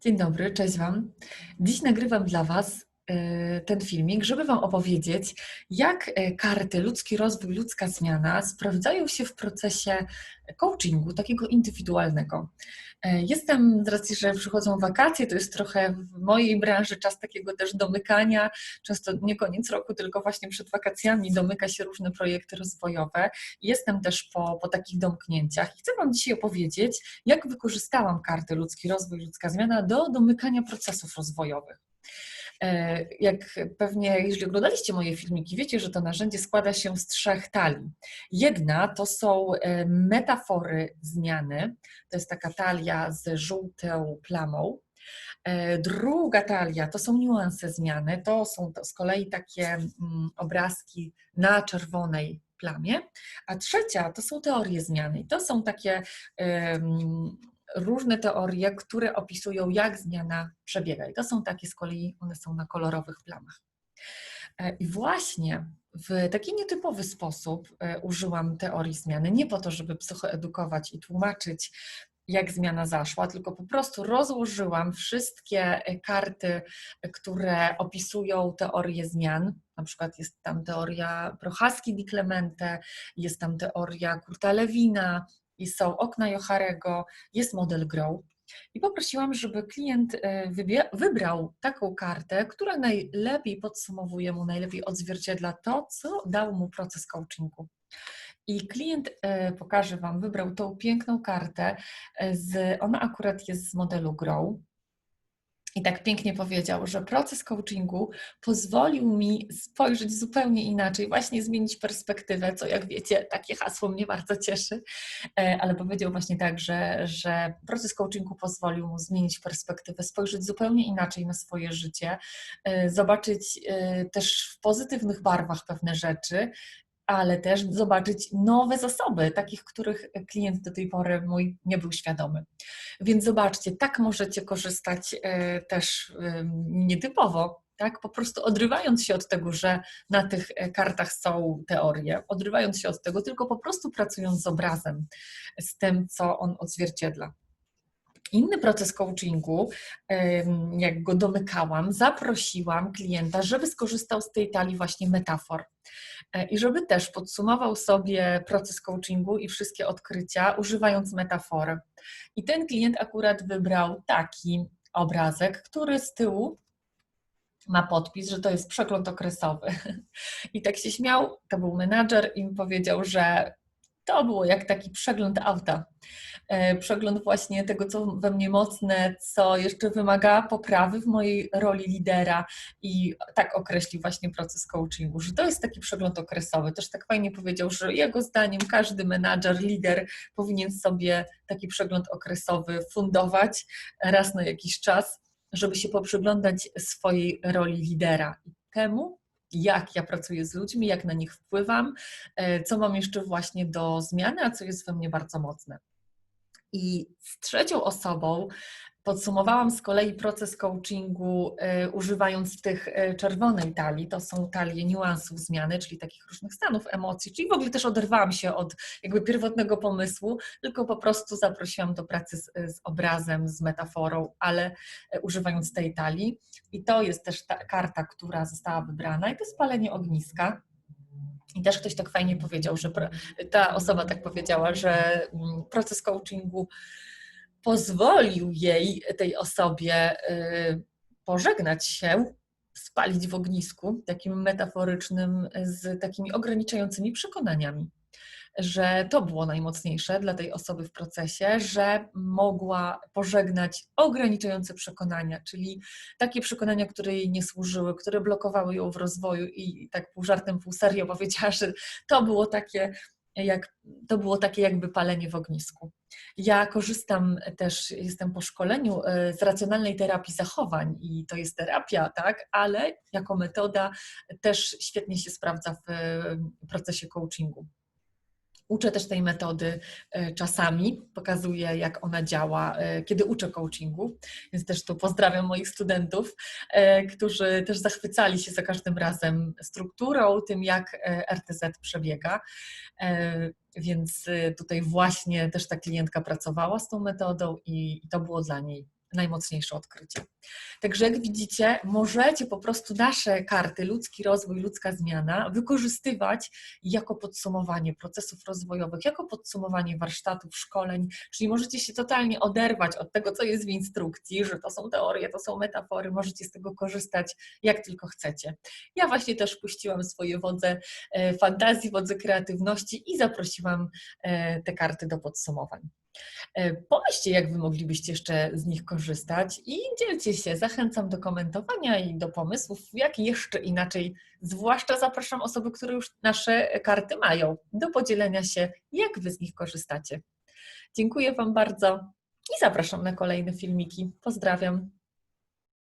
Dzień dobry, cześć Wam. Dziś nagrywam dla Was ten filmik, żeby Wam opowiedzieć, jak e, karty ludzki rozwój, ludzka zmiana sprawdzają się w procesie coachingu, takiego indywidualnego. E, jestem, z racji, że przychodzą wakacje, to jest trochę w mojej branży czas takiego też domykania, często nie koniec roku, tylko właśnie przed wakacjami domyka się różne projekty rozwojowe. Jestem też po, po takich domknięciach i chcę Wam dzisiaj opowiedzieć, jak wykorzystałam karty ludzki rozwój, ludzka zmiana do domykania procesów rozwojowych. E, jak pewnie, jeżeli oglądaliście moje filmiki, wiecie, że to narzędzie składa się z trzech talii. Jedna to są e, metafory zmiany, to jest taka talia z żółtą plamą. E, druga talia to są niuanse zmiany, to są to z kolei takie mm, obrazki na czerwonej plamie, a trzecia to są teorie zmiany. To są takie różne teorie, które opisują, jak zmiana przebiega. I to są takie z kolei, one są na kolorowych plamach. E, I właśnie w taki nietypowy sposób e, użyłam teorii zmiany, nie po to, żeby psychoedukować i tłumaczyć, jak zmiana zaszła, tylko po prostu rozłożyłam wszystkie e, karty, które opisują teorię zmian. Na przykład jest tam teoria Prochaski di Clemente, jest tam teoria Kurta Lewina, i są okna Johariego, jest model Grow. I poprosiłam, żeby klient e, wybrał taką kartę, która najlepiej podsumowuje mu, najlepiej odzwierciedla to, co dał mu proces coachingu. I klient, e, pokażę Wam, wybrał tą piękną kartę. E, z, ona akurat jest z modelu Grow. I tak pięknie powiedział, że proces coachingu pozwolił mi spojrzeć zupełnie inaczej, właśnie zmienić perspektywę, co jak wiecie, takie hasło mnie bardzo cieszy, e, ale powiedział właśnie tak, że, że proces coachingu pozwolił mu zmienić perspektywę, spojrzeć zupełnie inaczej na swoje życie, e, zobaczyć e, też w pozytywnych barwach pewne rzeczy ale też zobaczyć nowe zasoby, takich, których klient do tej pory mój nie był świadomy. Więc zobaczcie, tak możecie korzystać e, też nietypowo, tak? Po prostu odrywając się od tego, że na tych e, kartach są teorie, odrywając się od tego, tylko po prostu pracując z obrazem, z tym, co on odzwierciedla. Inny proces coachingu, jak go domykałam, zaprosiłam klienta, żeby skorzystał z tej talii właśnie metafor e, i żeby też podsumował sobie proces coachingu i wszystkie odkrycia, używając metafory. I ten klient akurat wybrał taki obrazek, który z tyłu ma podpis, że to jest przegląd okresowy. I tak się śmiał, to był menadżer i mi powiedział, że to było jak taki przegląd auta. E, przegląd właśnie tego, co we mnie mocne, co jeszcze wymaga poprawy w mojej roli lidera i tak określił właśnie proces coachingu, że to jest taki przegląd okresowy. Też tak fajnie powiedział, że jego zdaniem każdy menadżer, lider powinien sobie taki przegląd okresowy fundować raz na jakiś czas, żeby się poprzyglądać swojej roli lidera. I temu jak ja pracuję z ludźmi, jak na nich wpływam, e, co mam jeszcze właśnie do zmiany, a co jest we mnie bardzo mocne. I z trzecią osobą podsumowałam z kolei proces coachingu, y, używając tych y, czerwonej talii. To są talie niuansów zmiany, czyli takich różnych stanów emocji, czyli w ogóle też oderwałam się od jakby pierwotnego pomysłu, tylko po prostu zaprosiłam do pracy z, z obrazem, z metaforą, ale y, używając tej talii. I to jest też ta karta, która została wybrana i to jest palenie ogniska. I też ktoś tak fajnie powiedział, że ta osoba tak powiedziała, że mm, proces coachingu pozwolił jej, tej osobie, y, pożegnać się, spalić w ognisku, takim metaforycznym, z takimi ograniczającymi przekonaniami że to było najmocniejsze dla tej osoby w procesie, że mogła pożegnać ograniczające przekonania, czyli takie przekonania, które jej nie służyły, które blokowały ją w rozwoju i tak pół żartem, pół serio powiedziała, że to było takie jak, to było takie jakby palenie w ognisku. Ja korzystam też, jestem po szkoleniu e, z racjonalnej terapii zachowań i to jest terapia, tak, ale jako metoda też świetnie się sprawdza w procesie coachingu. Uczę też tej metody e, czasami, pokazuję jak ona działa, e, kiedy uczę coachingu, więc też tu pozdrawiam moich studentów, e, którzy też zachwycali się za każdym razem strukturą, tym jak RTZ przebiega. Więc tutaj właśnie też ta klientka pracowała z tą metodą i to było dla niej najmocniejsze odkrycie. Także jak widzicie, możecie po prostu nasze karty ludzki rozwój, ludzka zmiana wykorzystywać jako podsumowanie procesów rozwojowych, jako podsumowanie warsztatów, szkoleń, czyli możecie się totalnie oderwać od tego, co jest w instrukcji, że to są teorie, to są metafory, możecie z tego korzystać jak tylko chcecie. Ja właśnie też puściłam swoje wodze e, fantazji, wodze kreatywności i zaprosiłam e, te karty do podsumowań. E, pomyślcie, jak Wy moglibyście jeszcze z nich korzystać i dzielcie się. Zachęcam do komentowania i do pomysłów, jak jeszcze inaczej. Zwłaszcza zapraszam osoby, które już nasze karty mają, do podzielenia się, jak Wy z nich korzystacie. Dziękuję Wam bardzo i zapraszam na kolejne filmiki. Pozdrawiam.